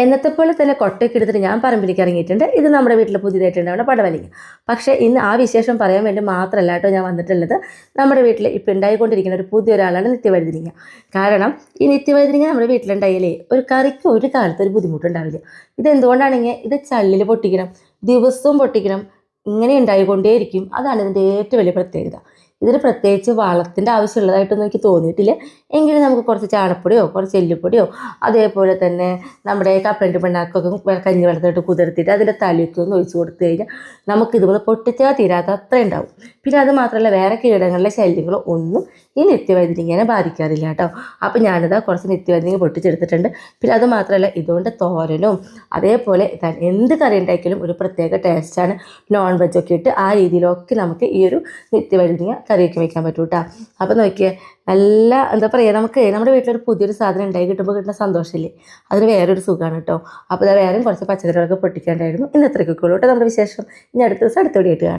എന്നത്തെ പോലെ തന്നെ കൊട്ടയൊക്കെ എടുത്തിട്ട് ഞാൻ പറമ്പിലേക്ക് ഇറങ്ങിയിട്ടുണ്ട്. ഇത് നമ്മുടെ വീട്ടിൽ പുതിയതായിട്ടുണ്ടാവുന്ന പടവലിങ്ങ. പക്ഷേ ഇന്ന് ആ വിശേഷം പറയാൻ വേണ്ടി മാത്രമല്ല കേട്ടോ ഞാൻ വന്നിട്ടുള്ളത്. നമ്മുടെ വീട്ടിൽ ഇപ്പം ഉണ്ടായിക്കൊണ്ടിരിക്കുന്ന ഒരു പുതിയൊരാളാണ് നിത്യവഴുതിരിങ്ങ. കാരണം ഈ നിത്യവഴുതിരിങ്ങ നമ്മുടെ വീട്ടിലുണ്ടായാലേ ഒരു കറിക്ക് ഒരു കാലത്ത് ഒരു ബുദ്ധിമുട്ടുണ്ടാവില്ല. ഇത് എന്തുകൊണ്ടാണെങ്കിൽ ഇത് ചള്ളിൽ പൊട്ടിക്കണം ദിവസവും പൊട്ടിക്കണം ഇങ്ങനെ ഉണ്ടായിക്കൊണ്ടേയിരിക്കും. അതാണ് ഇതിന്റെ ഏറ്റവും വലിയ പ്രത്യേകത. ഇതിന് പ്രത്യേകിച്ച് വളത്തിന്റെ ആവശ്യമുള്ളതായിട്ടൊന്നും എനിക്ക് തോന്നിയിട്ടില്ല. എങ്കിലും നമുക്ക് കുറച്ച് ചാണപ്പൊടിയോ കുറച്ച് എല്ലുപൊടിയോ അതേപോലെ തന്നെ നമ്മുടെ കപ്പലിന്റെ പിണ്ണാക്കൊക്കെ കഞ്ഞി വെള്ളത്തിലിട്ട് കുതിർത്തിട്ട് അതിന്റെ തലയ്ക്ക് ഒന്ന് ഒഴിച്ച് കൊടുത്തു കഴിഞ്ഞാൽ നമുക്ക് ഇതുപോലെ പൊട്ടിച്ചാൽ തീരാത്ത അത്ര ഉണ്ടാവും. പിന്നെ അത് മാത്രമല്ല വേറെ കീടങ്ങളിലെ ശല്യങ്ങളോ ഒന്നും ഈ നിത്യവൈദ്യനെ ബാധിക്കാറില്ല കേട്ടോ. അപ്പോൾ ഞാനിതാ കുറച്ച് നിത്യവൈദ്യങ്ങൾ പൊട്ടിച്ചെടുത്തിട്ടുണ്ട്. പിന്നെ അത് മാത്രമല്ല ഇതുകൊണ്ട് തോരനും അതേപോലെ എന്ത് കറി ഉണ്ടാക്കിയാലും ഒരു പ്രത്യേക ടേസ്റ്റാണ് നോൺ വെജൊക്കെ ഇട്ട് ആ രീതിയിലൊക്കെ നമുക്ക് ഈ ഒരു നിത്യവൈദ്യങ്ങ കറിയൊക്കെ വെക്കാൻ പറ്റും കേട്ടോ അപ്പോൾ നോക്കിയേ നല്ല എന്താ പറയുക നമുക്ക് നമ്മുടെ വീട്ടിലൊരു പുതിയൊരു സാധനം ഉണ്ടായി കിട്ടുമ്പോൾ കിട്ടുന്ന സന്തോഷമില്ലേ അതിന് വേറൊരു സുഖമാണ് കേട്ടോ. അപ്പോൾ വേറെയും കുറച്ച് പച്ചക്കറികളൊക്കെ പൊട്ടിക്കാണ്ടായിരുന്നു. ഇന്ന് അത്രയ്ക്കൊക്കെ ഉള്ളൂ കേട്ടോ നമ്മുടെ വിശേഷം. ഇനി അടുത്ത ദിവസം അടുത്ത ആയിട്ട് കാണാം.